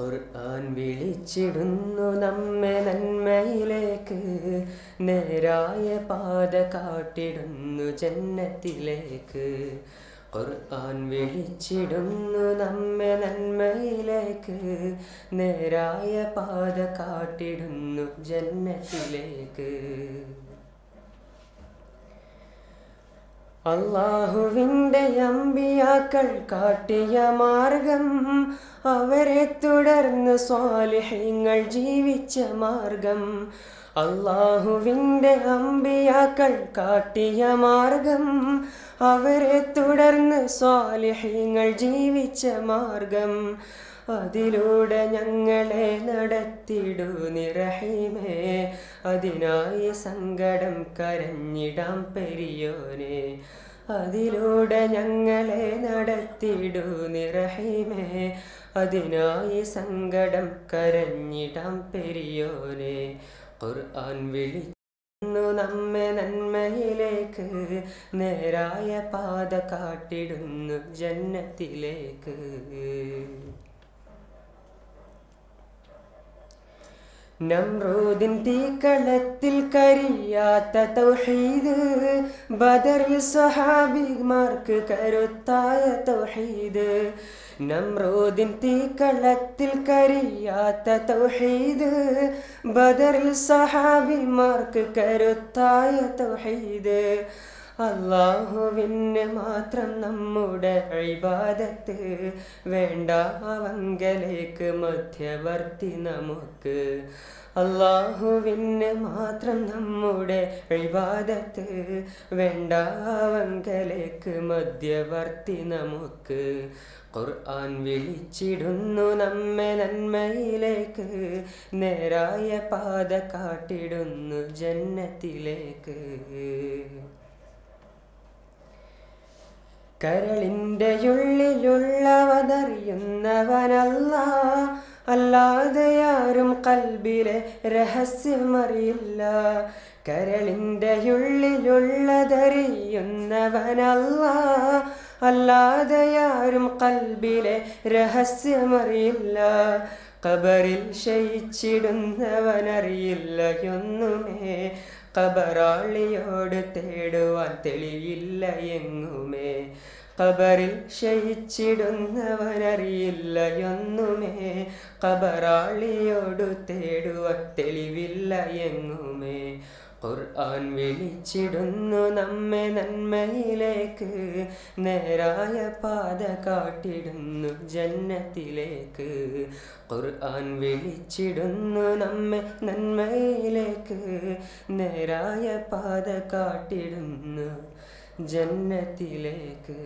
ഖുർആൻ വിളിച്ചിടുന്നു നമ്മെ നന്മയിലേക്ക്. നേരായ പാത കാട്ടിടുന്നു ജന്നത്തിലേക്ക്. ഖുർആൻ വിളിച്ചിടുന്നു നമ്മെ നന്മയിലേക്ക്. നേരായ പാത കാട്ടിടുന്നു ജന്നത്തിലേക്ക്. അള്ളാഹുവിന്റെ അമ്പിയാക്കൾ കാട്ടിയ മാർഗം അവരെ തുടർന്ന് സ്വാലിഹ്യങ്ങൾ ജീവിച്ച മാർഗം. അള്ളാഹുവിന്റെ അമ്പിയാക്കൾ കാട്ടിയ മാർഗം അവരെ തുടർന്ന് സ്വാലിഹ്യങ്ങൾ ജീവിച്ച മാർഗം. അതിലൂടെ ഞങ്ങളെ നടത്തിടൂ നിറഹിമേ. അതിനായി സങ്കടം കരഞ്ഞിടാം പെരിയോനെ. അതിലൂടെ ഞങ്ങളെ നടത്തിടൂ നിറഹിമേ. അതിനായി സങ്കടം കരഞ്ഞിടാം പെരിയോനെ. ഖുർആൻ വിളി നമ്മെ നന്മയിലേക്ക്. നേരായ പാത കാട്ടിടുന്നു ജന്നത്തിലേക്ക്. നമ്രൂദിൻ തീക്കളത്തിൽ കരിയാത്ത തൗഹീദ് ബദറിൽ സ്വഹാബിമാർക്ക് കരുത്തായ തൗഹീദ്. നമ്രൂദിൻ തീക്കളത്തിൽ കരിയാത്ത തൗഹീദ് ബദറിൽ സ്വഹാബിമാർക്ക് കരുത്തായ തൗഹീദ്. അള്ളാഹുവിന് മാത്രം നമ്മുടെ ഇബാദത്ത് വേണ്ട അവങ്കലേക്ക് മധ്യവർത്തി നമുക്ക്. അള്ളാഹുവിന് മാത്രം നമ്മുടെ ഇബാദത്ത് വേണ്ട അവങ്കലേക്ക് മധ്യവർത്തി നമുക്ക്. ഖുർആൻ വിളിച്ചിടുന്നു നമ്മെ നന്മയിലേക്ക് നേരായ പാത കാട്ടിടുന്നു ജന്നത്തിലേക്ക്. കരളിന്റെ ഉള്ളിലുള്ളവതറിയുന്നവനല്ല അല്ലാതെ ആരും കൽബിലെ രഹസ്യമറിയില്ല. കരളിന്റെ ഉള്ളിലുള്ളതറിയുന്നവനല്ല അല്ലാതെ ആരും കൽബിലെ രഹസ്യമറിയില്ല. കബറിൽ ക്ഷയിച്ചിടുന്നവനറിയില്ല ഒന്നുമേ കബറാളിയോട് തേടുവാൻ തെളിയില്ല എങ്ങുമേ. കബറിൽ ക്ഷയിച്ചിടുന്നവനറിയില്ല എന്നുമേ. കബറാളിയോട് തേടുവാൻ തെളിവില്ല എങ്ങുമേ. ഖുർആൻ വിളിച്ചിടുന്നു നമ്മെ നന്മയിലേക്ക്. നേരായ പാത കാട്ടിടുന്നു ജന്നത്തിലേക്ക്. ഖുർആൻ വിളിച്ചിടുന്നു നമ്മെ നന്മയിലേക്ക്. നേരായ പാത കാട്ടിടുന്നു ജന്നത്തിലേക്ക്.